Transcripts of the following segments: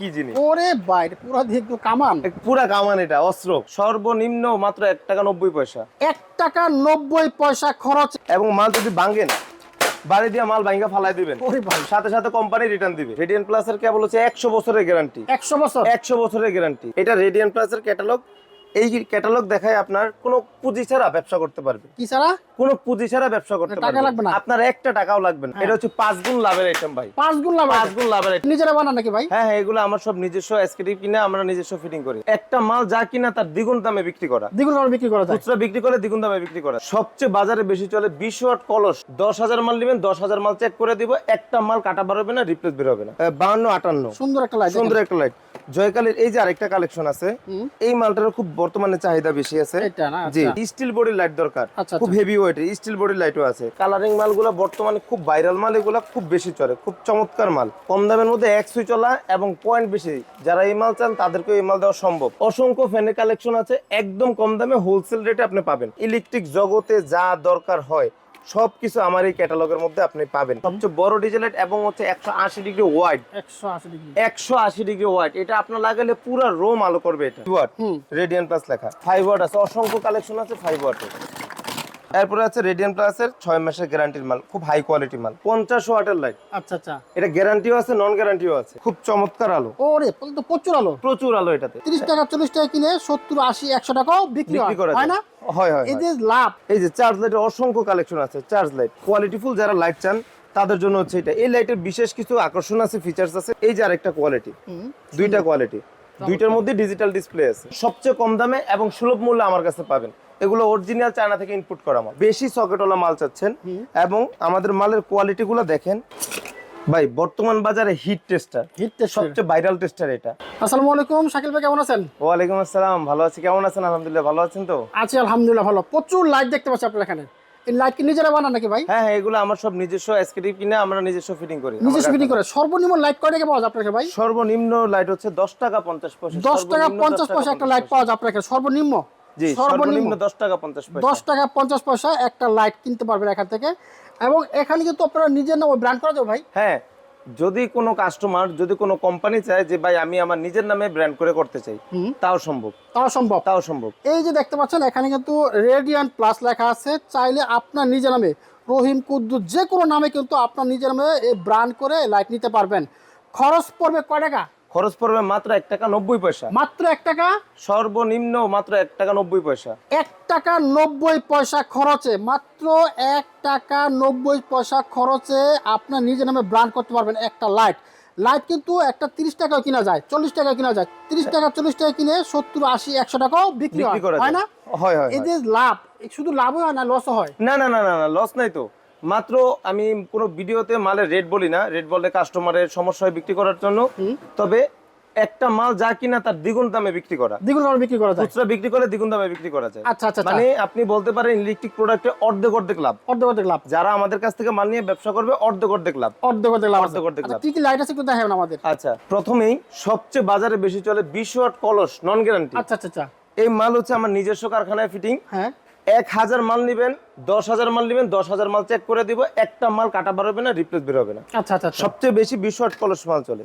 কি জিনিস? ওরে বাইরে পুরো দিয়ে কামান। পুরা কামান এটা অস্ত্র। সর্বনিম্ন মাত্র এক টাকা নব্বই পয়সা। এক টাকা নব্বই পয়সা খরচ। এবং মাল যদি ভাঙেন বাড়ি দিয়ে মাল ভাঙ্গা ফালাই দিবেন। সাথে সাথে কোম্পানি রিটার্ন দিবে। রেডিয়ান প্লাস এর কেবল হচ্ছে একশো বছরের গ্যারান্টি একশো বছর। একশো বছরের গ্যারান্টি এটা রেডিয়ান প্লাস এর ক্যাটালগ এই ক্যাটালগ দেখায় আপনার কোনো পুঁজি ছাড়া ব্যবসা করতে পারবে। কি ছাড়া? কোনো পুঁজি ছাড়া ব্যবসা করতে টাকা পারবে। লাগবে না? আপনার একটা টাকাও লাগবে না। এটা হচ্ছে পাঁচ গুণ লাভের আইটেম ভাই। পাঁচ গুণ লাভ পাঁচ গুণ লাভের item। নিজেরা বানান নাকি ভাই? হ্যাঁ হ্যাঁ এগুলো আমার সব নিজস্ব এসকেটিভ কিনে আমরা নিজস্ব ফিটিং করি। একটা মাল যা কিনা তার দ্বিগুণ দামে বিক্রি করা। দ্বিগুণ দামে বিক্রি করা যায়। খুচরা বিক্রি করে দ্বিগুণ দামে বিক্রি করা। সবচেয়ে বাজারে বেশি চলে বিশ ওয়াট কলস। দশ হাজার মাল নেবেন দশ হাজার মাল চেক করে দিব। একটা মাল কাটা বেরোবে না রিপ্লেস বেরোবে না। বাহান্ন আটান্ন। সুন্দর একটা লাইট সুন্দর একটা লাইট জয়কালের এই যে আরেকটা কালেকশন আছে এই মালটার খুব বর্তমানে চাহিদা বেশি আছে। জি আচ্ছা। স্টিল বডি লাইট দরকার। আচ্ছা, খুব হেভি ওয়েট স্টিল বডি লাইটও আছে। কালারিং মালগুলো বর্তমানে খুব ভাইরাল মাল এগুলো খুব বেশি চলে খুব চমৎকার মাল। কম দামের মধ্যে এক সুই চলা এবং পয়েন্ট বেশি। যারা এই মাল চান তাদেরকে এই মাল দেওয়া সম্ভব। অসংখ্য ফ্যানের কালেকশন আছে একদম কম দামে হোলসেল রেটে আপনি পাবেন। ইলেকট্রিক জগতে যা দরকার হয় সবকিছু আমার এই ক্যাটালগের মধ্যে আপনি পাবেন। সবচেয়ে বড় ডিজেলাইট এবং হচ্ছে একশো আশি ডিগ্রি ওয়াইড একশো আশি ডিগ্রি ওয়াট এটা আপনার লাগালে পুরো রোম আলো করবে এটা। রেডিয়ান প্লাস লেখা। ফাইভ ওয়াট আছে। অসংখ্য কালেকশন আছে ফাইভ ওয়াটের এরপরে আছে রেডিয়ান প্লাসের ছয় মাসের গ্যারান্টির মাল খুব হাই কোয়ালিটি মাল। পঞ্চাশ ওয়াটের লাইট আচ্ছা আচ্ছা। এটা গ্যারান্টিও আছে নন গ্যারান্টিও আছে। খুব চমৎকার আলো। ওরে তো প্রচুর আলো। প্রচুর আলো এটাতে। তিরিশ টাকা চল্লিশ টাকা কিনে সত্তর আশি একশো টাকাও বিক্রি হয়। করা হয় না? হয় হয় এই যে লাভ। এই যে চার্জ লাইটের অসংখ্য কালেকশন আছে। চার্জ লাইট কোয়ালিটিফুল যারা লাইট চান তাদের জন্য হচ্ছে এটা। এই লাইটের বিশেষ কিছু আকর্ষণ আছে ফিচার্স আছে। এই যে আরেকটা কোয়ালিটি দুইটা কোয়ালিটি দুইটার মধ্যে ডিজিটাল ডিসপ্লে আছে। সবচেয়ে কম দামে এবং সুলভ মূল্যে আমার কাছে পাবেন। এগুলো অরিজিনাল চায়না থেকে ইনপুট করা মাল। বেশি সকেটওয়ালা মাল চাচ্ছেন এবং আমাদের মালের কোয়ালিটি গুলো দেখেন। ভাই বর্তমান বাজারে হিট টেস্টার হিট টেস্ট সবচেয়ে ভাইরাল টেস্টার এটা। আসসালামু আলাইকুম শাকিল ভাই কেমন আছেন? ওয়ালাইকুম আসসালাম ভালো আছি কেমন আছেন? আলহামদুলিল্লাহ ভালো আছেন তো? আছি আলহামদুলিল্লাহ ভালো। প্রচুর লাইট দেখতে পাচ্ছি আপনার এখানে। লাইট কি নিজেরা বানান নাকি ভাই? হ্যাঁ হ্যাঁ এগুলো আমার সব নিজস্ব এসকেটিভ কিনে আমরা নিজস্ব ফিটিং করি। নিজস্ব ফিটিং করে। সর্বনিম্ন লাইট কয় টাকা পাওয়া যায় ভাই? সর্বনিম্ন লাইট হচ্ছে দশ টাকা পঞ্চাশ পয়সা। দশ টাকা সর্বনিম্ন পঞ্চাশ পয়সা একটা লাইট পাওয়া যায় আপনার সর্বনিম্ন? জি সর্বনিম্ন। দশ টাকা পঞ্চাশ পয়সা। দশ টাকা পঞ্চাশ পয়সা একটা লাইট কিনতে পারবেন এখান থেকে। এবং এখানে কিন্তু আপনারা নিজের নামে ব্র্যান্ড করা যাবে ভাই? হ্যাঁ যদি কোনো কাস্টমার যদি কোনো কোম্পানি চায় যে ভাই আমি আমার নিজের নামে ব্র্যান্ড করে করতে চাই তাও সম্ভব। তাও সম্ভব। তাও সম্ভব। এই যে দেখতে পাচ্ছেন এখানে কিন্তু রেডিয়ান্ট প্লাস লেখা আছে। চাইলে আপনার নিজের নামে রহিম কুদ্দুস যে কোনো নামে কিন্তু আপনার নিজের নামে এই ব্র্যান্ড করে লাইট নিতে পারবেন। খরচ পড়বে কয় টাকা? খরচ পড়বে মাত্র এক টাকা নব্বই পয়সা। মাত্র এক টাকা? সর্বনিম্ন মাত্র এক টাকা নব্বই পয়সা। এক টাকা নব্বই পয়সা খরচে মাত্র এক টাকা নব্বই পয়সা খরচে আপনার নিজের নামে ব্র্যান্ড করতে পারবেন একটা লাইট লাইট কিন্তু একটা তিরিশ টাকাও কিনা যায় চল্লিশ টাকা কিনা যায়। তিরিশ টাকা চল্লিশ টাকা কিনে সত্তর আশি একশো টাকাও বিক্রি হয়। না? হয় হয় এই যে লাভ শুধু লাভই হয় না লসও হয়। না না না না লস নাই তো। মাত্র আমি কোনো ভিডিওতে মালের রেট বলি না। রেট বললে কাস্টমারের সমস্যা বিক্রি করার জন্য। তবে একটা মাল যা কিনা তার দ্বিগুণ দামে বিক্রি করা। দ্বিগুণ দামে বিক্রি করা যায়। খুচরা বিক্রি করে দ্বিগুণ দামে বিক্রি করা যায়। আচ্ছা আচ্ছা মানে আপনি বলতে পারেন ইলেকট্রিক প্রোডাক্টে অর্ধেক অর্ধেক লাভ। অর্ধেক অর্ধেক লাভ। যারা আমাদের কাছ থেকে মাল নিয়ে ব্যবসা করবে অর্ধেক অর্ধেক লাভ। অর্ধেক অর্ধেক লাভ। অর্ধেক অর্ধেক আচ্ছা, লাভ। কি কি লাইট আছে একটু দেখাবেন আমাদের? আচ্ছা প্রথমেই সবচেয়ে বাজারে বেশি চলে বিশ ওয়াট কলস নন গ্যারান্টি আচ্ছা আচ্ছা আচ্ছা। এই মাল হচ্ছে আমার নিজস্ব কারখানায় ফিটিং হ্যাঁ। এক হাজার মাল নিবেন দশ হাজার মাল নিবেন দশ হাজার মাল চেক করে দিব একটা মাল কাটা বেরোবে না রিপ্লেস বেরোবে না। আচ্ছা আচ্ছা আচ্ছা। সবচেয়ে বেশি বিশ ওয়াট কলস মাল চলে।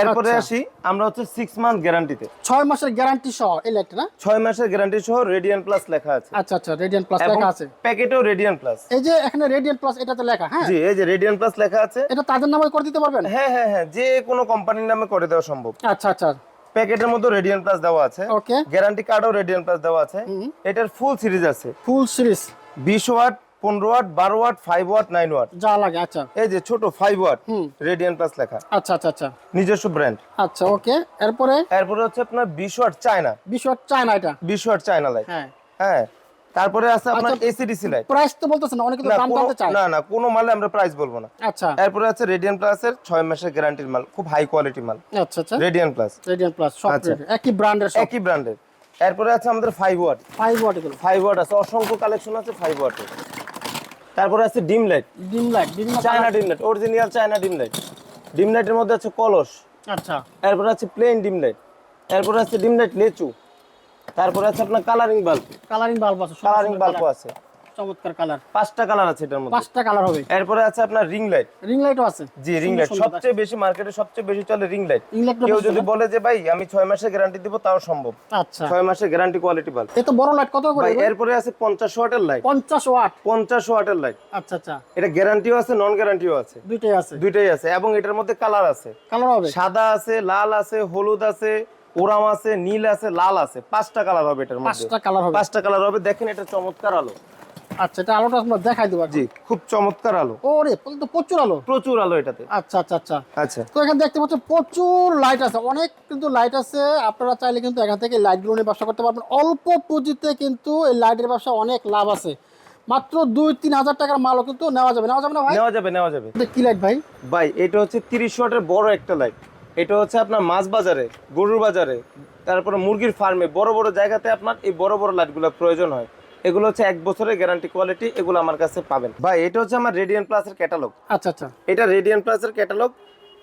এরপরে আচ্ছা। আসি আমরা হচ্ছে সিক্স মান্থ গ্যারান্টিতে ছয় মাসের গ্যারান্টি সহ এই লাইটটা না? ছয় মাসের গ্যারান্টি সহ রেডিয়ান প্লাস লেখা আছে। আচ্ছা আচ্ছা রেডিয়ান প্লাস লেখা আছে। প্যাকেটেও রেডিয়ান প্লাস এই যে এখানে রেডিয়ান প্লাস এটাতে লেখা হ্যাঁ? জি এই যে রেডিয়ান প্লাস লেখা আছে। এটা তাদের নামে করে দিতে পারবেন? হ্যাঁ হ্যাঁ হ্যাঁ যে কোনো কোম্পানির নামে করে দেওয়া সম্ভব। আচ্ছা আচ্ছা। প্যাকেটের মধ্যে রেডিয়ান প্লাস দেওয়া আছে। ওকে গ্যারান্টি কার্ডও রেডিয়ান প্লাস দেওয়া আছে। এটার ফুল সিরিজ আছে। ফুল সিরিজ বিশ ওয়াট পনেরো ওয়াট বারো watt five watt nine watt. যা লাগে আচ্ছা। এই যে ছোট ফাইভ ওয়াট হুম। রেডিয়ান প্লাস লেখা। আচ্ছা আচ্ছা আচ্ছা। নিজস্ব ব্র্যান্ড আচ্ছা ওকে এরপরে? এরপরে হচ্ছে আপনার বিশ ওয়াট চায়না বিশ ওয়াট চায়না এটা। বিশ ওয়াট চায়না লাইট হ্যাঁ। হ্যাঁ। তারপরে আছে আপনার। এসিডিসি লাইট প্রাইস তো বলতেছেন না, অনেকে তো দাম জানতে চায়। না না কোনো মালে আমরা প্রাইস বলব না। আচ্ছা। এরপরে আছে রেডিয়ান প্লাসের ছয় মাসের গ্যারান্টির মাল খুব হাই কোয়ালিটি মাল। আচ্ছা আচ্ছা। রেডিয়ান প্লাস রেডিয়ান প্লাস সব। একই ব্র্যান্ডের সব। একই ব্র্যান্ডের এরপরে আছে আমাদের ফাইভ ওয়াট ফাইভ ওয়াট এগুলো। ফাইভ ওয়াট আছে অসংখ্য কালেকশন আছে ফাইভ ওয়াটের তারপরে আছে ডিম লাইট ডিম লাইট বিভিন্ন China dim light original China dim light dim লাইটের মধ্যে আছে কলস। আচ্ছা। এরপরে আছে প্লেন ডিম লাইট এরপরে আছে ডিম লাইট লেচু। তারপরে আছে আপনার কালারিং বাল্ব কালারিং বাল্ব আছে কালারিং বাল্বও আছে। চমৎকার কালার পাঁচটা কালার আছে এটার মধ্যে। পাঁচটা কালার হবে। এরপরে আছে আপনার রিং লাইট রিং লাইটও আছে। জি রিং লাইট সবচেয়ে বেশি মার্কেটে সবচেয়ে বেশি চলে রিং লাইট কেউ যদি বলে যে ভাই আমি ছয় মাসের গ্যারান্টি দিব তাও সম্ভব। আচ্ছা। ছয় মাসের গ্যারান্টি কোয়ালিটি বাল্ব এ তো বড় লাইট কত করে ভাই এরপরে আছে পঞ্চাশ ওয়াটের লাইট পঞ্চাশ ওয়াট। পঞ্চাশ ওয়াটের লাইট আচ্ছা আচ্ছা। এটা গ্যারান্টিও আছে নন গ্যারান্টিও আছে। দুইটাই আছে। দুইটাই আছে। এবং এটার মধ্যে কালার আছে। কালার হবে? সাদা আছে লাল আছে হলুদ আছে। ওরাম আছে নীল আছে লাল আছে। পাঁচটা কালার হবে এটার মধ্যে। পাঁচটা কালার হবে। পাঁচটা কালার হবে। দেখেন এটা চমৎকার আলো। আচ্ছা এটা আলোটা আমরা দেখাই দেবো জি খুব চমৎকার আলো। ওরে তো প্রচুর আলো। প্রচুর আলো এটাতে। আচ্ছা আচ্ছা আচ্ছা। আচ্ছা। তো এখানে দেখতে পাচ্ছেন প্রচুর লাইট আছে। অনেক কিন্তু লাইট আছে। আপনারা চাইলে কিন্তু এখান থেকে লাইটগুলো নিয়ে ব্যবসা করতে পারবেন। অল্প পুঁজিতে কিন্তু এই লাইটের ব্যবসা অনেক লাভ আছে। মাত্র দুই তিন হাজার টাকার মালও কিন্তু নেওয়া যাবে। নেওয়া যাবে না ভাই? নেওয়া যাবে নেওয়া যাবে। কি লাইট ভাই? ভাই এটা হচ্ছে তিরিশ ওয়াটের বড় একটা লাইট এটা হচ্ছে আপনার মাছ বাজারে গরুর বাজারে তারপরে মুরগির ফার্মে বড় বড় জায়গাতে আপনার এই বড় বড় লাইটগুলো প্রয়োজন হয়। এগুলো হচ্ছে এক বছরের গ্যারান্টি কোয়ালিটি এগুলো আমার কাছে পাবেন। ভাই এটা হচ্ছে আমার রেডিয়ান প্লাসের ক্যাটালগ আচ্ছা আচ্ছা। এটা রেডিয়ান প্লাসের ক্যাটালগ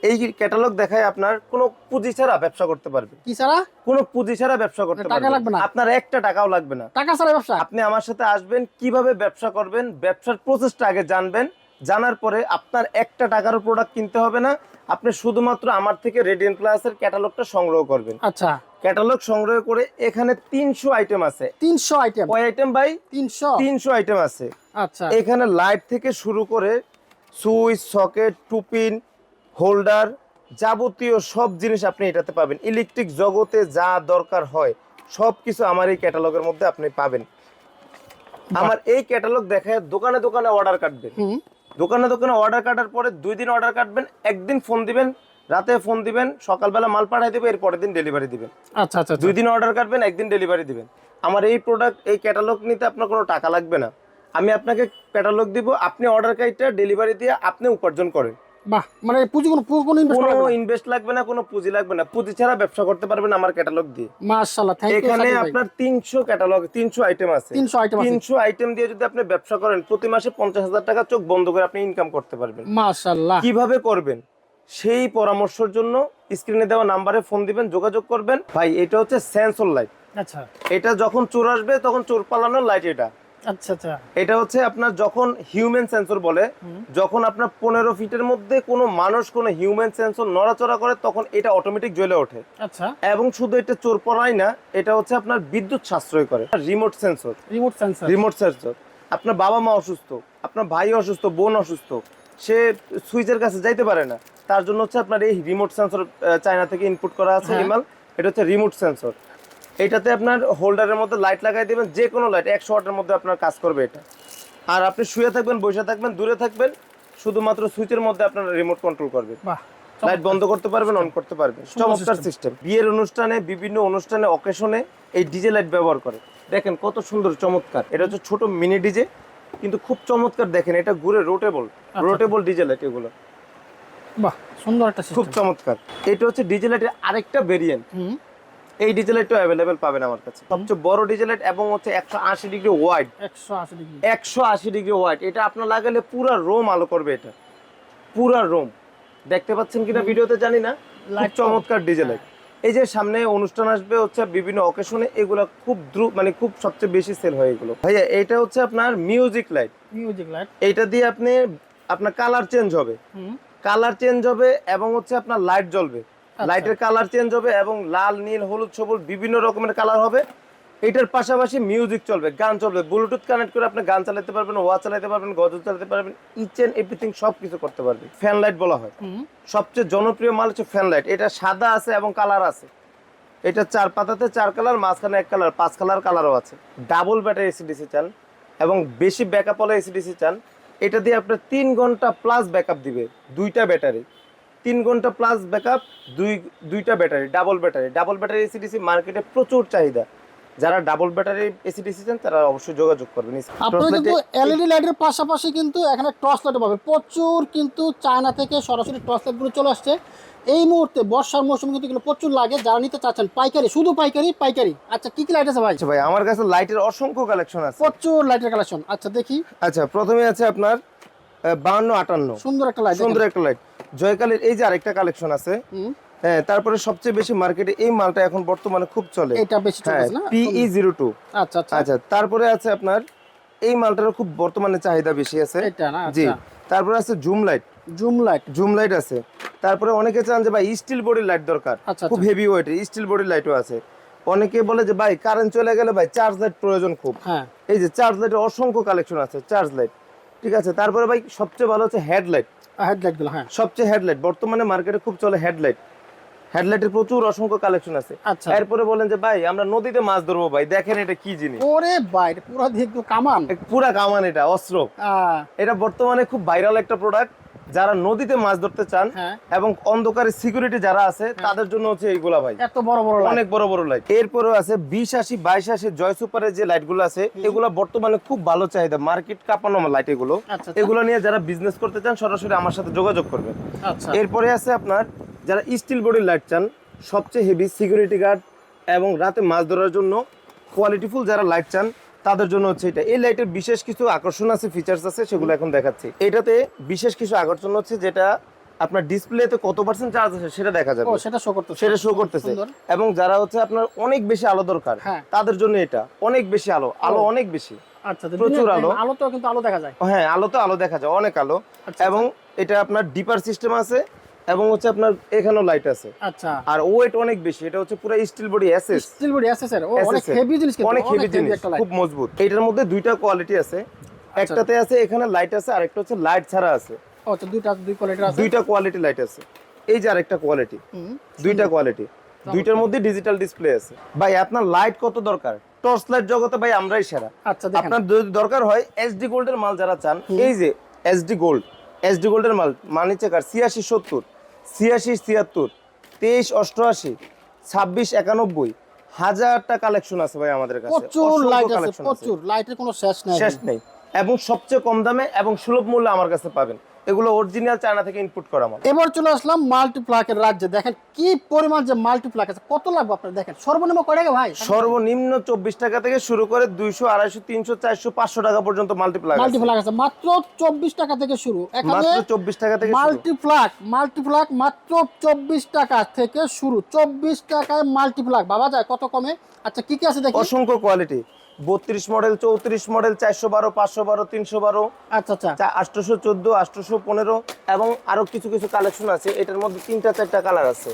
এই ক্যাটালগ দেখায় আপনার কোনো পুঁজি ছাড়া ব্যবসা করতে পারবে। কি ছাড়া? কোনো পুঁজি ছাড়া ব্যবসা করতে টাকা পারবে লাগবে না? আপনার একটা টাকাও লাগবে না। টাকা ছাড়া ব্যবসা? আপনি আমার সাথে আসবেন কীভাবে ব্যবসা করবেন ব্যবসার প্রসেসটা আগে জানবেন। জানার পরে আপনার একটা টাকারও প্রোডাক্ট কিনতে হবে না আপনি শুধুমাত্র আমার থেকে রেডিয়েন্ট প্লাসের ক্যাটালগটা সংগ্রহ করবেন। আচ্ছা। ক্যাটালগ সংগ্রহ করে এখানে তিনশো আইটেম আছে। তিনশো আইটেম কয় আইটেম ভাই? তিনশো? তিনশো আইটেম আছে। আচ্ছা। এখানে লাইট থেকে শুরু করে সুইচ সকেট টুপিন হোল্ডার যাবতীয় সব জিনিস আপনি এটাতে পাবেন। ইলেকট্রিক জগতে যা দরকার হয় সব কিছু আমার এই ক্যাটালগের মধ্যে আপনি পাবেন। আমার এই ক্যাটালগ দেখায় দোকানে দোকানে অর্ডার কাটবেন। দোকানে দোকানে অর্ডার কাটার পরে দুই দিন অর্ডার কাটবেন একদিন ফোন দিবেন রাতে ফোন দিবেন সকালবেলা মাল পাঠাই দেবে এর পরের দিন ডেলিভারি দিবেন। আচ্ছা আচ্ছা আচ্ছা। দুই দিন অর্ডার কাটবেন একদিন ডেলিভারি দিবেন। আমার এই প্রোডাক্ট এই ক্যাটালগ নিতে আপনার কোনো টাকা লাগবে না। আমি আপনাকে ক্যাটালগ দিব আপনি অর্ডার কাইটটা ডেলিভারি দিয়ে আপনি উপার্জন করেন। বাহ মানে পুঁজি কোনো কোনো ইনভেস্ট কোনো লাগবে ইনভেস্ট লাগবে না কোনো পুঁজি লাগবে না। পুঁজি ছাড়া ব্যবসা করতে পারবেন আমার ক্যাটালগ দিয়ে। মাশাআল্লাহ থ্যাংক ইউ এখানে আপনার তিনশো ক্যাটালগ তিনশো আইটেম আছে। 300 আইটেম আছে। তিনশো আইটেম দিয়ে যদি আপনি ব্যবসা করেন প্রতি মাসে পঞ্চাশ হাজার টাকা চোখ বন্ধ করে আপনি ইনকাম করতে পারবেন। মাশাআল্লাহ। কীভাবে করবেন? সেই পরামর্শের জন্য স্ক্রিনে দেওয়া নাম্বারে ফোন দিবেন যোগাযোগ করবেন। ভাই এটা হচ্ছে সেন্সর লাইট আচ্ছা। এটা যখন চোর আসবে তখন চোর পালানোর লাইট এটা। আচ্ছা আচ্ছা। এটা হচ্ছে আপনার যখন হিউম্যান সেন্সর বলে যখন আপনার পনেরো ফিটের মধ্যে কোনো মানুষ কোনো হিউম্যান সেন্সর নড়াচড়া করে তখন এটা অটোমেটিক জ্বলে ওঠে। আচ্ছা। এবং শুধু এটা চোর পড়াই না এটা হচ্ছে আপনার বিদ্যুৎ সাশ্রয় করে। Remote sensor remote sensor remote sensor আপনার বাবা মা অসুস্থ আপনার ভাই অসুস্থ বোন অসুস্থ সে সুইচের কাছে যাইতে পারে না। তার জন্য হচ্ছে আপনার এই রিমোট সেন্সর চায়না থেকে ইনপুট করা আছে হ্যাঁ। ইমাল এটা হচ্ছে রিমোট সেন্সর এটাতে আপনার হোল্ডারের মধ্যে লাইট লাগাই দেবেন যে কোনো লাইট একশো ওয়াটের মধ্যে আপনার কাজ করবে এটা। আর আপনি শুয়ে থাকবেন বসে থাকবেন দূরে থাকবেন শুধুমাত্র সুইচের মধ্যে আপনার রিমোট কন্ট্রোল করবে। বাহ লাইট বন্ধ করতে পারবেন অন করতে পারবেন। চমৎকার সিস্টেম বিয়ের অনুষ্ঠানে বিভিন্ন অনুষ্ঠানে অকেশনে এই ডিজে লাইট ব্যবহার করে। দেখেন কত সুন্দর চমৎকার। এটা হচ্ছে ছোট মিনি ডিজে কিন্তু খুব চমৎকার দেখেন এটা ঘুরে রোটেবল। রোটেবল ডিজে লাইট এগুলো। বাহ সুন্দর একটা খুব চমৎকার। এটা হচ্ছে ডিজে লাইটের আরেকটা ভেরিয়েন্ট এই ডিজে লাইটও অ্যাভেলেবেল পাবেন আমার কাছে। সবচেয়ে বড় ডিজে লাইট এবং হচ্ছে একশো আশি ডিগ্রি ওয়াইড 180 ডিগ্রি একশো আশি ডিগ্রি ওয়াইড এটা আপনার লাগালে পুরো রোম আলো করবে এটা। পুরা রোম। দেখতে পাচ্ছেন কিনা ভিডিওতে জানি না। চমৎকার ডিজে লাইট এই যে সামনে অনুষ্ঠান আসবে হচ্ছে বিভিন্ন অকেশনে এগুলো খুব দ্রুত মানে খুব সবচেয়ে বেশি সেল হয় এগুলো। ভাইয়া এটা হচ্ছে আপনার মিউজিক লাইট মিউজিক লাইট এইটা দিয়ে আপনি আপনার কালার চেঞ্জ হবে। কালার চেঞ্জ হবে এবং হচ্ছে আপনার লাইট জ্বলবে। লাইটের কালার চেঞ্জ হবে এবং লাল নীল হলুদ সবুজ বিভিন্ন রকমের কালার হবে। এটার পাশাপাশি মিউজিক চলবে গান চলবে। ব্লুটুথ কানেক্ট করে আপনি গান চালাতে পারবেন ওয়া চালাতে পারবেন গজল চালাতে পারবেন ইচ এন্ড এভরিথিং সব কিছু করতে পারবেন ফ্যান লাইট বলা হয়। সবচেয়ে জনপ্রিয় মাল হচ্ছে ফ্যান লাইট এটা সাদা আছে এবং কালার আছে। এটা চার পাতাতে চার কালার মাঝখানে এক কালার পাঁচ কালার কালারও আছে। ডাবল ব্যাটারি এসিডিসি চান এবং বেশি ব্যাকআপ ওলা এসিডিসি চান। এটা দিয়ে আপনার তিন ঘণ্টা প্লাস ব্যাকআপ দিবে। দুইটা ব্যাটারি তিন ঘণ্টা প্লাস ব্যাকআপ দুই দুইটা battery double battery double battery AC DC মার্কেটে প্রচুর চাহিদা। যারা ডাবল ব্যাটারি এসিডিসি চান তারা অবশ্যই যোগাযোগ করবেন। আপনারা কিন্তু এলইডি লাইটের পাশাপাশি কিন্তু এখানে টর্চ লাইট পাবেন। প্রচুর কিন্তু চায়না থেকে সরাসরি টর্চ লাইটগুলো চলে আসছে। এই মুহূর্তে বর্ষার মৌসুমে কিন্তু এগুলো প্রচুর লাগে। যারা নিতে চাচ্ছেন পাইকারি শুধু পাইকারি পাইকারি। আচ্ছা কি কি লাইট আছে ভাই? আচ্ছা ভাই আমার কাছে লাইটের অসংখ্য কালেকশন আছে। প্রচুর লাইটের কালেকশন আচ্ছা দেখি। আচ্ছা প্রথমে আছে আপনার বাহান্ন আটান্ন। সুন্দর একটা লাইট সুন্দর একটা লাইট জয়কালের এই যে আরেকটা কালেকশন আছে হ্যাঁ তারপরে সবচেয়ে বেশি মার্কেটে এই মালটা এখন বর্তমানে খুব চলে। এটা বেশি হ্যাঁ চলছে না পিই জিরো টু আচ্ছা আচ্ছা। আচ্ছা তারপরে আছে আপনার এই মালটার খুব বর্তমানে চাহিদা বেশি আছে। এটা না? জি আচ্ছা। তারপরে আছে zoom light zoom light zoom light আছে। তারপরে অনেকে চান যে ভাই স্টিল বডি লাইট দরকার। আচ্ছা, খুব হেভি ওয়েটের স্টিল বডির লাইটও আছে। অনেকে বলে যে ভাই কারেন্ট চলে গেলে ভাই চার্জ লাইট প্রয়োজন খুব। হ্যাঁ। এই যে চার্জ লাইটের অসংখ্য কালেকশন আছে চার্জ লাইট ঠিক আছে তারপরে ভাই সবচেয়ে ভালো হচ্ছে হেডলাইট হেডলাইটগুলো হ্যাঁ। সবচেয়ে হেডলাইট বর্তমানে মার্কেটে খুব চলে হেডলাইট হেডলাইটের প্রচুর অসংখ্য কালেকশন আছে। আচ্ছা। এরপরে বলেন যে ভাই আমরা নদীতে মাছ ধরবো ভাই দেখেন এটা কি জিনিস? ওরে বাইরে পুরো একটু কামান। পুরা কামান এটা অস্ত্র। এটা বর্তমানে খুব ভাইরাল একটা প্রোডাক্ট যারা নদীতে মাছ ধরতে চান হ্যাঁ। এবং অন্ধকারে সিকিউরিটি যারা আছে তাদের জন্য হচ্ছে এইগুলা ভাই। এত বড় বড় অনেক বড় বড় লাইট এরপরেও আছে বিশ আশি বাইশ আশি জয় সুপারের যে লাইটগুলো আছে এগুলা বর্তমানে খুব ভালো চাহিদা। মার্কেট কাঁপানো লাইট এগুলো। আচ্ছা এগুলো নিয়ে যারা বিজনেস করতে চান সরাসরি আমার সাথে যোগাযোগ করবেন। আচ্ছা। এরপরে আছে আপনার যারা স্টিল বডির লাইট চান সবচেয়ে হেভি সিকিউরিটি গার্ড এবং রাতে মাছ ধরার জন্য কোয়ালিটিফুল যারা লাইট চান তাদের জন্য হচ্ছে এটা। এই লাইটের বিশেষ কিছু আকর্ষণ আছে ফিচার্স আছে সেগুলো এখন দেখাচ্ছি। এটাতে বিশেষ কিছু আকর্ষণ হচ্ছে যেটা আপনার ডিসপ্লেতে কত পার্সেন্ট চার্জ আছে সেটা দেখা যাবে। সেটা শো করতে সেটা শো করতেছে। এবং যারা হচ্ছে আপনার অনেক বেশি আলো দরকার হ্যাঁ। তাদের জন্য এটা অনেক বেশি আলো আলো অনেক বেশি। আচ্ছা প্রচুর আলো। আলো তো কিন্তু আলো দেখা যায়। হ্যাঁ আলো তো আলো দেখা যায় অনেক আলো। আচ্ছা, এবং এটা আপনার ডিপার সিস্টেম আছে এবং হচ্ছে আপনার এখানেও লাইট আছে। আচ্ছা। আর ওয়েট অনেক বেশি এটা হচ্ছে পুরো steel body SS steel body sir ও অনেক হেভি জিনিস অনেক হেভি জিনিস খুব মজবুত। এটার মধ্যে দুইটা কোয়ালিটি আছে। একটাতে আছে এখানে লাইট আছে আর একটা হচ্ছে লাইট ছাড়া আছে। তো দুইটা দুই কোয়ালিটির আছে? দুইটা কোয়ালিটি লাইট আছে। এই যে আরেকটা কোয়ালিটি হুম দুইটা কোয়ালিটি দুইটার মধ্যে ডিজিটাল ডিসপ্লে আছে। ভাই আপনার লাইট কত দরকার? টর্চ লাইট জগতে ভাই আমরাই সেরা। আচ্ছা আপনার যদি দরকার হয় এসডি গোল্ডের মাল যারা চান এই যে এসডি গোল্ড এসডি গোল্ডের মাল মানি চেকার ছিয়াশি সত্তর। ছিয়াশি ছিয়াত্তর তেইশ অষ্টআশি ছাব্বিশ একানব্বই হাজারটা কালেকশন আছে ভাই আমাদের কাছে। প্রচুর লাইট আছে collection প্রচুর। লাইটের কোনো শেষ নাই শেষ নেই। এবং সবচেয়ে কম দামে এবং সুলভ মূল্যে আমার কাছে পাবেন। এগুলো অরিজিনাল চায়না থেকে ইনপুট করা মাল। এবার চলে আসলাম মাল্টিপ্লাকের রাজ্যে। দেখেন কি পরিমাণ যে মাল্টিপ্লাক আছে কত লাগবে আপনার? দেখেন সর্বনিম্ন কয় টাকা ভাই? সর্বনিম্ন চব্বিশ টাকা থেকে শুরু করে দুইশো আড়াইশো তিনশো চারশো পাঁচশো টাকা পর্যন্ত মাল্টিপ্লাই মাল্টিপ্লাক আছে। মাত্র চব্বিশ টাকা থেকে শুরু। মাত্র চব্বিশ টাকা থেকে। মাল্টিপ্লাক মাল্টিপ্লাক মাত্র চব্বিশ টাকা থেকে শুরু। চব্বিশ টাকায় মাল্টিপ্লাক বাবা যায় কত কমে? আচ্ছা কি কি আছে দেখি? অসংখ্য কোয়ালিটি বত্রিশ মডেল চৌত্রিশ মডেল চারশো বারো পাঁচশো বারো তিনশো বারো আচ্ছা আচ্ছা। আটশোশো চোদ্দ আটশোশো পনেরো এবং আরও কিছু কিছু কালেকশন আছে। এটার মধ্যে তিনটা চারটা কালার আছে।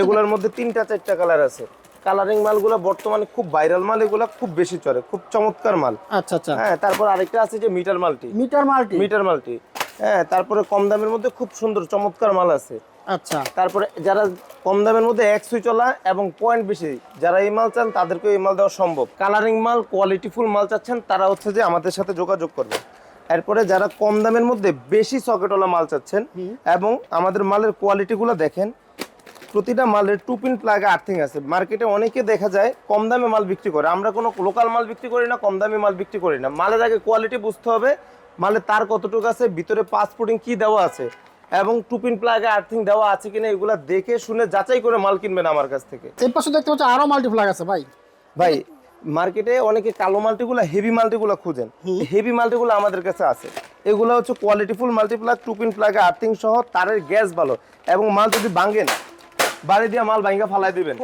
এগুলোর মধ্যে তিনটা চারটা কালার আছে। কালারিং মালগুলো বর্তমানে খুব ভাইরাল মাল এগুলো খুব বেশি চলে খুব চমৎকার মাল। আচ্ছা আচ্ছা। হ্যাঁ তারপর আরেকটা আছে যে meter multi meter multi meter multi হ্যাঁ তারপরে কম দামের মধ্যে খুব সুন্দর চমৎকার মাল আছে। আচ্ছা। তারপরে যারা কম দামের মধ্যে এক সুই চলা এবং পয়েন্ট বেশি যারা এই মাল চান তাদেরকে এই মাল দেওয়া সম্ভব। কালারিং মাল কোয়ালিটিফুল মাল চাচ্ছেন তারা হচ্ছে যে আমাদের সাথে যোগাযোগ করবে। এরপরে যারা কম দামের মধ্যে বেশি সকেটওয়ালা মাল চাচ্ছেন এবং আমাদের মালের কোয়ালিটিগুলো দেখেন প্রতিটা মালের টু পিন প্লাগে আর্থিং আছে। মার্কেটে অনেকে দেখা যায় কম দামে মাল বিক্রি করে। আমরা কোনো লোকাল মাল বিক্রি করি না কম দামে মাল বিক্রি করি না। মালের আগে কোয়ালিটি বুঝতে হবে মালে তার কতটুকু আছে ভিতরে পাসপোর্টিং কি দেওয়া আছে এবং টুপিন প্লাগে আর্থিং দেওয়া আছে কিনা এগুলো দেখে শুনে যাচাই করে মাল কিনবেন আমার কাছ থেকে। এর পাশে দেখতে পাচ্ছি আরও মাল্টি প্লাগ আছে ভাই। ভাই মার্কেটে অনেকে কালো মাল্টিগুলো হেভি মাল্টিগুলো খুঁজেন। হেভি মাল্টিগুলো আমাদের কাছে আছে। এগুলো হচ্ছে কোয়ালিটিফুল মাল্টিপ্লাগ টু পিন প্লাগে আর্থিং সহ তারের গ্যাস ভালো এবং মাল যদি ভাঙেন বাড়ি দিয়ে মাল ভাঙ্গা ফালাই দিবেন।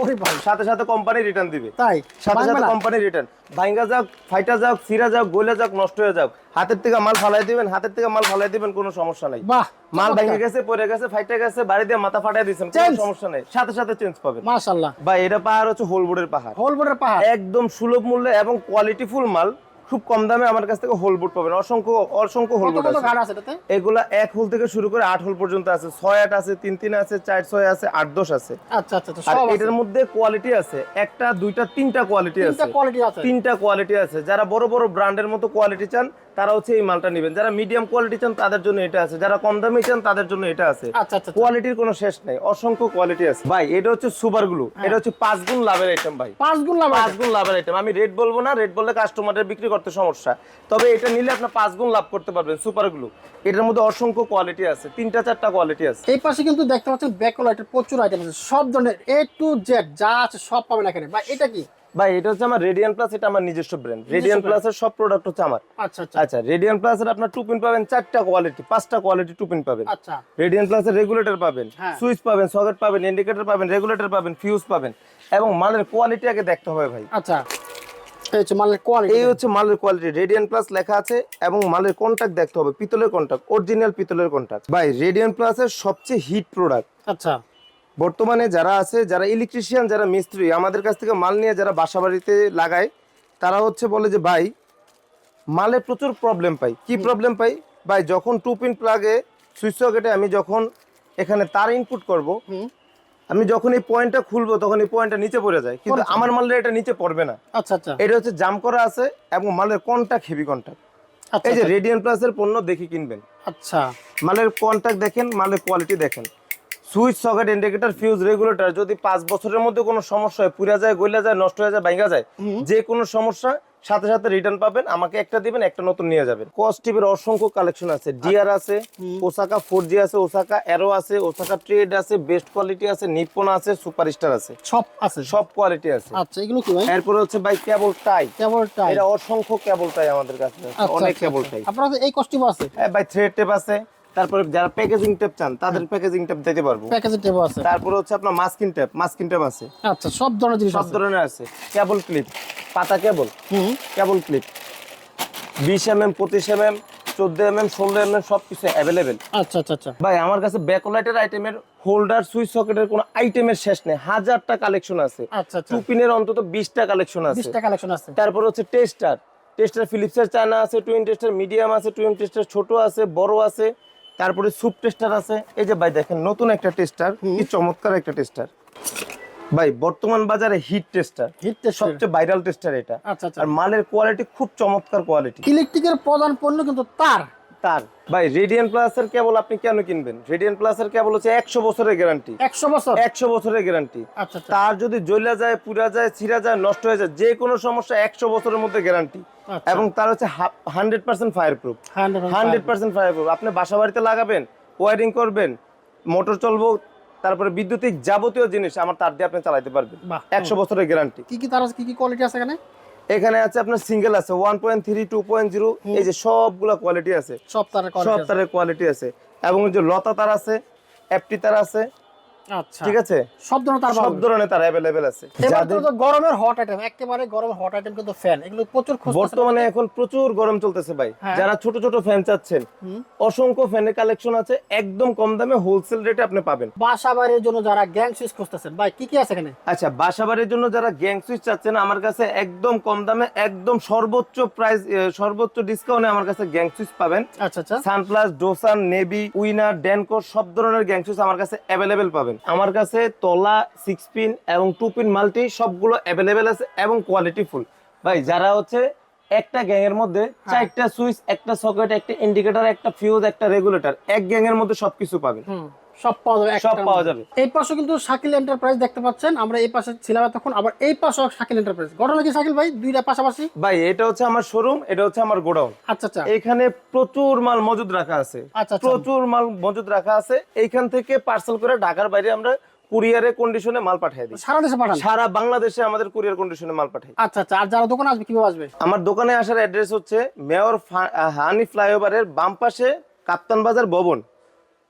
সাথে সাথে কোম্পানি রিটার্ন দিবে। তাই? সাথে সাথে কোম্পানি রিটার্ন ভাঙ্গা যাক ফাইটা যাক সিরা যাক গলে যাক নষ্ট হয়ে যাক হাতের থেকে মাল ফালাই দিবেন হাতের থেকে মাল ফালাই দিবেন কোনো সমস্যা নাই। বাহ মাল ভেঙে গেছে পড়ে গেছে ফাইটে গেছে বাড়ি দিয়ে মাথা ফাটাই দিয়েছেন কোনো সমস্যা নাই। সাথে সাথে চেঞ্জ পাবেন। মাশাআল্লাহ। বা এটা পাহাড় হচ্ছে হোলবোর্ডের পাহাড়। হোলবোর্ডের পাহাড়। একদম সুলভ মূল্যে এবং কোয়ালিটিফুল মাল। খুব কম দামে আমার কাছ থেকে হোলবোর্ড পাবেন। অসংখ্য অসংখ্য কত হোলবোর্ড কত আছে। এগুলা এক হোল থেকে শুরু করে আট হোল পর্যন্ত আছে। ছয় আট আছে তিন তিন আছে চার ছয় আছে আট দশ আছে। আচ্ছা আচ্ছা আচ্ছা আর এটার মধ্যে কোয়ালিটি আছে। একটা দুইটা তিনটা কোয়ালিটি আছে। তিনটা কোয়ালিটি আছে। যারা বড় বড় ব্র্যান্ডের মতো কোয়ালিটি চান তারা হচ্ছে এই মালটা নেবেন। যারা মিডিয়াম কোয়ালিটি চান তাদের জন্য এটা আছে। যারা কম দামি চান তাদের জন্য এটা আছে। আচ্ছা আচ্ছা আচ্ছা। কোয়ালিটির কোনো শেষ নাই। অসংখ্য কোয়ালিটি আছে। ভাই এটা হচ্ছে সুপার গ্লু। এটা হচ্ছে পাঁচ গুণ লাভের আইটেম ভাই। পাঁচ গুণ লাভ পাঁচ গুণ লাভের আইটেম আমি রেট বলব না রেট বললে কাস্টমারের বিক্রি করতে সমস্যা। তবে এটা নিলে আপনার পাঁচ গুণ লাভ করতে পারবেন সুপার গ্লু। এটার মধ্যে অসংখ্য কোয়ালিটি আছে তিনটা চারটা কোয়ালিটি আছে। এই পাশে কিন্তু দেখতে পাচ্ছেন ব্যাকলাইটের প্রচুর আইটেম আছে। সব ধরনের এ টু জেড যা আছে সব পাবেন এখানে। ভাই এটা কি? ভাই এটা হচ্ছে আমার রেডিয়ান প্লাস এটা আমার নিজস্ব ব্র্যান্ড রেডিয়ান প্লাস এর সব প্রোডাক্ট হচ্ছে আমার। আচ্ছা আচ্ছা। আচ্ছা রেডিয়ান প্লাস এর আপনার টু পিন পাবেন চারটা কোয়ালিটি পাঁচটা কোয়ালিটি টু পিন পাবেন। আচ্ছা। রেডিয়ান প্লাস এর রেগুলেটর পাবেন হ্যাঁ। সুইচ পাবেন সকেট পাবেন ইন্ডিকেটর পাবেন রেগুলেটর পাবেন ফিউজ পাবেন। এবং মালের কোয়ালিটি আগে দেখতে হবে ভাই। আচ্ছা। এই হচ্ছে মালের কোয়ালিটি এই হচ্ছে মালের কোয়ালিটি রেডিয়ান প্লাস লেখা আছে এবং মালের কন্টাক্ট দেখতে হবে পিতলের কন্টাক্ট অরিজিনাল পিতলের কন্টাক্ট ভাই রেডিয়ান প্লাসের সবচেয়ে হিট প্রোডাক্ট আচ্ছা। বর্তমানে যারা আছে যারা ইলেকট্রিশিয়ান যারা মিস্ত্রি আমাদের কাছ থেকে মাল নিয়ে যারা বাসা বাড়িতে লাগায় তারা হচ্ছে বলে যে ভাই মালে প্রচুর প্রবলেম পাই। কি প্রবলেম পাই? ভাই যখন টু পিন প্লাগে সুইচ সকেটে আমি যখন এখানে তার ইনপুট করব আমি যখন এই পয়েন্টটা খুলবো তখন এই পয়েন্টটা নিচে পড়ে যায়। কিন্তু আমার মালের এটা নিচে পড়বে না। আচ্ছা আচ্ছা। এটা হচ্ছে জাম করা আছে এবং মালের কন্টাক্ট হেভি কন্টাক্ট আচ্ছা এই যে আচ্ছা, রেডিয়ান প্লাসের পণ্য দেখে কিনবেন। আচ্ছা। মালের কন্টাক্ট দেখেন মালের কোয়ালিটি দেখেন। Switch socket indicator fuse regulator যদি পাঁচ বছরের মধ্যে কোনো সমস্যা হয় পুড়ে যায় গলে যায় নষ্ট হয়ে যায় ভাঙা যায় যে কোনো সমস্যা সাথে সাথে রিটার্ন পাবেন আমাকে একটা দিবেন একটা নতুন নিয়ে যাবেন। কস্টিভের অসংখ্য কালেকশন আছে। ডিআর আছে ওসাকা ফোর জি আছে ওসাকা অ্যারো আছে ওসাকা ট্রেড আছে বেস্ট কোয়ালিটি আছে নিপ্পন আছে সুপার স্টার আছে। সব আছে। সব কোয়ালিটি আছে। আচ্ছা এগুলো কি ভাই? এরপরে হচ্ছে ভাই কেবল টাই কেবল টাই এটা অসংখ্য কেবল টাই আমাদের কাছে আছে, আচ্ছা অনেক আচ্ছা, কেবল আচ্ছা। টাই আপনাদের এই কস কস্টিউম আছে? হ্যাঁ ভাই থ্রেড টেপ আছে। তারপরে যারা প্যাকেজিং টেপ চান তাদের প্যাকেজিং টেপ দিতে পারব। প্যাকেজের টেপ আছে। তারপরে হচ্ছে আপনার মাস্কিন টেপ মাস্কিন টেপ আছে। আচ্ছা সব ধরনের জিনিস সব ধরনের আছে। কেবল ক্লিপ পাতা কেবল হুম। কেবল ক্লিপ বিশ এম এম পঁচিশ এম এম চোদ্দ এম এম ষোলো এম এম সব কিছু অ্যাভেলেবেল আচ্ছা আচ্ছা আচ্ছা। ভাই আমার কাছে ব্যাকলাইটের আইটেমের হোল্ডার সুইচ সকেটের কোনো আইটেমের শেষ নেই। হাজারটা কালেকশন আছে। আচ্ছা আচ্ছা। টু পিনের অন্তত বিশটা কালেকশন আছে। বিশটা কালেকশন আছে। তারপর হচ্ছে টেস্টার টেস্টার ফিলিপসের চায়না আছে টুইন টেস্টার মিডিয়াম আছে টুইন টেস্টার ছোট আছে বড় আছে। তারপরে সুপ টেস্টার আছে। এই যে ভাই দেখেন নতুন একটা টেস্টার কি চমৎকার একটা টেস্টার ভাই বর্তমান বাজারে হিট টেস্টার হিট সবচেয়ে ভাইরাল টেস্টার এটা। আচ্ছা আচ্ছা। আর মালের কোয়ালিটি খুব চমৎকার কোয়ালিটি ইলেকট্রিকের প্রধান পণ্য কিন্তু তার। তার। ভাই রেডিয়ান প্লাসের কেবল আপনি কেন কিনবেন? রেডিয়ান প্লাসের কেবল হচ্ছে একশো বছরের গ্যারান্টি একশো বছর? একশো বছরের গ্যারান্টি আচ্ছা আচ্ছা। তার যদি জ্বলা যায় পুরা যায় ছিঁড়া যায় নষ্ট হয়ে যায় যে কোনো সমস্যা একশো বছরের মধ্যে গ্যারান্টি আচ্ছা। এবং তার হচ্ছে hundred percent fireproof hundred percent fireproof আপনি বাসা বাড়িতে লাগাবেন ওয়ারিং করবেন মোটর চলবো তারপরে বিদ্যুতিক যাবতীয় জিনিস আমার তার দিয়ে আপনি চালাতে পারবেন। একশো বছরের গ্যারান্টি কি কি তার কি কি কোয়ালিটি আছে এখানে? এখানে আছে আপনার সিঙ্গেল আছে one point three two point zero এই যে সবগুলা কোয়ালিটি আছে। সব তারের সব কোয়ালিটি আছে। কোয়ালিটি আছে। এবং যে লতা তার আছে অ্যাপটি তার আছে ঠিক আছে? সব ধরনের তার সব ধরনের তার অ্যাভেলেবেল আছে। যাদের তো গরমের হট আইটেম একেবারে গরমের হট আইটেম কিন্তু ফ্যান এগুলো প্রচুর খুঁজতেছে বর্তমানে এখন প্রচুর গরম চলতেছে ভাই। হ্যাঁ। যারা ছোট ছোট ফ্যান চাচ্ছেন অসংখ্য ফ্যানের কালেকশন আছে একদম কম দামে হোলসেল রেটে আপনি পাবেন। বাসা বাড়ির জন্য যারা গ্যাং সুইচ খুঁজতেছেন ভাই কি কি আছে এখানে? আচ্ছা বাসা বাড়ির জন্য যারা গ্যাং সুইচ চাচ্ছেন আমার কাছে একদম কম দামে একদম সর্বোচ্চ প্রাইস সর্বোচ্চ ডিসকাউন্টে আমার কাছে গ্যাং সুইচ পাবেন। আচ্ছা আচ্ছা। Sunplus Doosan navy winner Denko সব ধরনের গ্যাং সুইচ আমার কাছে অ্যাভেলেবেল পাবেন। আমার কাছে তলা সিক্স পিন এবং টু পিন মাল্টি সবগুলো অ্যাভেলেবেল আছে এবং কোয়ালিটি ফুল ভাই যারা হচ্ছে একটা গ্যাং এর মধ্যে চারটা সুইচ একটা সকেট একটা ইন্ডিকেটর একটা ফিউজ একটা রেগুলেটর এক গ্যাং এর মধ্যে সবকিছু পাবেন। সব পাওয়া যাবে সব পাওয়া যাবে। এই পাশে কিন্তু শাকিল এন্টারপ্রাইজ দেখতে পাচ্ছেন আমরা এই পাশে ছিলাম তখন আবার এই পাশে শাকিল এন্টারপ্রাইজ ঘটনা কি শাকিল ভাই? দুইটা পাশাপাশি? ভাই এটা হচ্ছে আমার শোরুম এটা হচ্ছে আমার গোডাউন আচ্ছা আচ্ছা। এখানে প্রচুর মাল মজুদ রাখা আছে। আচ্ছা, আচ্ছা। প্রচুর মাল মজুদ রাখা আছে। এইখান থেকে পার্সেল করে ঢাকার বাইরে আমরা কুরিয়ারে কন্ডিশনে মাল পাঠিয়ে দিই। সারা দেশে পাঠান? সারা বাংলাদেশে আমাদের কুরিয়ার কন্ডিশনে মাল পাঠাই। আচ্ছা আচ্ছা। আর যারা দোকানে আসবে কীভাবে আসবে? আমার দোকানে আসার অ্যাড্রেস হচ্ছে মেয়র হানি ফ্লাইওভারের বাম পাশে কাপ্তান বাজার ভবন।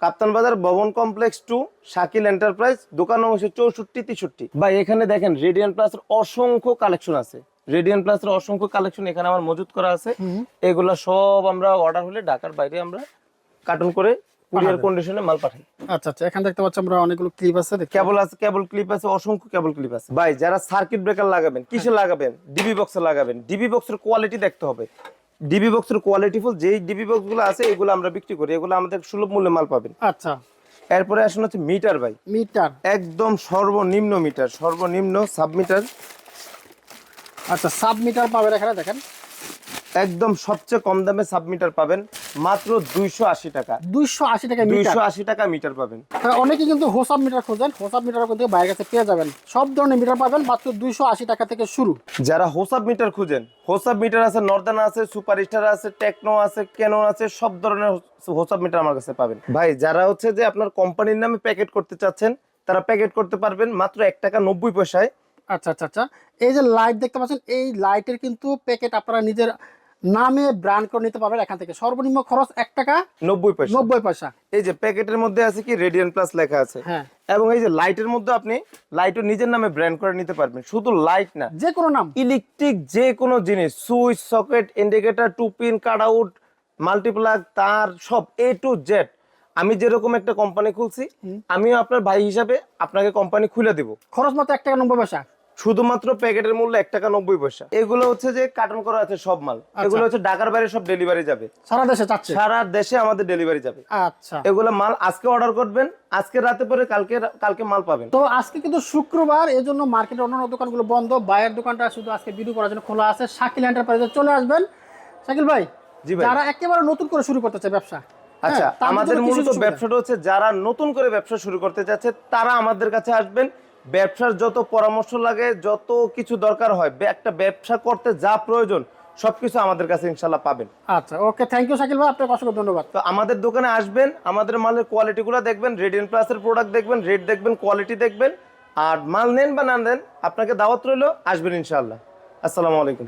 কাপ্তান বাজার ভবন কমপ্লেক্স টু শাকিল এন্টারপ্রাইজ দোকান নম্বর চৌষট্টি তেষট্টি। ভাই এখানে দেখেন রেডিয়ান প্লাসের অসংখ্য কালেকশন আছে। রেডিয়ান প্লাসের অসংখ্য কালেকশন এখানে আমার মজুত করা আছে। এগুলা সব আমরা অর্ডার হলে ঢাকার বাইরে আমরা কার্টুন করে কুরিয়ার কন্ডিশনে মাল পাঠাই। আচ্ছা আচ্ছা এখানে দেখতে পাচ্ছি আমরা অনেকগুলো ক্লিপ আছে কেবল আছে কেবল ক্লিপ আছে অসংখ্য কেবল ক্লিপ আছে। ভাই যারা সার্কিট ব্রেকার লাগাবেন কিসে লাগাবেন? ডিবি বক্সে লাগাবেন। ডিবি বক্সের কোয়ালিটি দেখতে হবে। ডিবি বক্সের কোয়ালিটি ফুল যেই ডিবি বক্সগুলো আছে এগুলো আমরা বিক্রি করি। এগুলো আমাদের সুলভ মূল্যে মাল পাবেন। আচ্ছা। এরপরে আসুন হচ্ছে মিটার ভাই। মিটার একদম সর্বনিম্ন মিটার সর্বনিম্ন সাবমিটার আচ্ছা সাবমিটার পাবেন এখানে দেখেন। একদম সবচেয়ে কম দামে সাবমিটার পাবেন মাত্র দুইশো আশি টাকা। দুইশো আশি টাকা দুইশো আশি টাকা মিটার পাবেন। অনেকে কিন্তু হোসাব মিটার খোঁজেন হোসাব মিটার কিন্তু বাইরের কাছে পেয়ে যাবেন। সব ধরনের মিটার পাবেন মাত্র দুইশো আশি টাকা থেকে শুরু। যারা হোসাব মিটার খুঁজেন হোসাব মিটার আছে নর্দান আছে সুপার স্টার আছে টেকনো আছে কেনো আছে সব ধরনের হোসাব মিটার আমার কাছে পাবেন। ভাই যারা হচ্ছে যে আপনার কোম্পানির নামে প্যাকেট করতে চাচ্ছেন তারা প্যাকেট করতে পারবেন মাত্র এক টাকা নব্বই পয়সায়। আচ্ছা আচ্ছা আচ্ছা। এই যে লাইট দেখতে পাচ্ছেন এই লাইটের কিন্তু প্যাকেট আপনারা নিজের নামে ব্র্যান্ড করে নিতে পারবেন এখান থেকে। সর্বনিম্ন খরচ এক টাকা নব্বই পয়সা। নব্বই পয়সা। এই যে প্যাকেটের মধ্যে আছে কি? রেডিয়ান প্লাস লেখা আছে। হ্যাঁ। এবং এই যে লাইটের মধ্যে আপনি লাইটও নিজের নামে ব্র্যান্ড করে নিতে পারবেন। শুধু লাইট না। যে কোনো নাম। ইলেকট্রিক যে কোনো জিনিস switch socket indicator two pin cut out multiplug তার সব এ টু জেড আমি যেরকম একটা কোম্পানি খুলছি আমিও আপনার ভাই হিসাবে আপনাকে কোম্পানি খুলে দিব। খরচ মাত্র এক টাকা নব্বই পয়সা। শুধুমাত্র প্যাকেটের মূল্য এক টাকা নব্বই পয়সা। এগুলো হচ্ছে যে কার্টন করা আছে সব মাল। এগুলো হচ্ছে ঢাকার বাইরে সব ডেলিভারি যাবে। সারা দেশে সারা দেশে আমাদের ডেলিভারি যাবে। আচ্ছা। এগুলো মাল আজকে অর্ডার করবেন আজকে রাতে পরে কালকে কালকে মাল পাবেন। তো আজকে কিন্তু শুক্রবার এই জন্য অন্যান্য দোকানগুলো বন্ধ। বাইরের দোকানটা শুধু আজকে ভিডিও করার জন্য খোলা আছে। শাকিল এন্টারপ্রাইজে চলে আসবেন। শাকিল ভাই জি ভাই। যারা একেবারে নতুন করে শুরু করতে চায় ব্যবসা আচ্ছা হ্যাঁ, আমাদের মূলত ব্যবসাটা হচ্ছে যারা নতুন করে ব্যবসা শুরু করতে চাচ্ছে তারা আমাদের কাছে আসবেন। ব্যবসার যত পরামর্শ লাগে যত কিছু দরকার হয় একটা ব্যবসা করতে যা প্রয়োজন সবকিছু আমাদের কাছে ইনশাল্লাহ পাবেন। আচ্ছা ওকে থ্যাংক ইউ শাকিল ভাই আপনাকে অসংখ্য ধন্যবাদ। তো আমাদের দোকানে আসবেন আমাদের মালের কোয়ালিটিগুলো দেখবেন রেডিয়ান প্লাসের প্রোডাক্ট দেখবেন রেট দেখবেন কোয়ালিটি দেখবেন আর মাল নেন বা না নেন আপনাকে দাওয়াত রইল আসবেন ইনশাল্লাহ। আসসালামু আলাইকুম।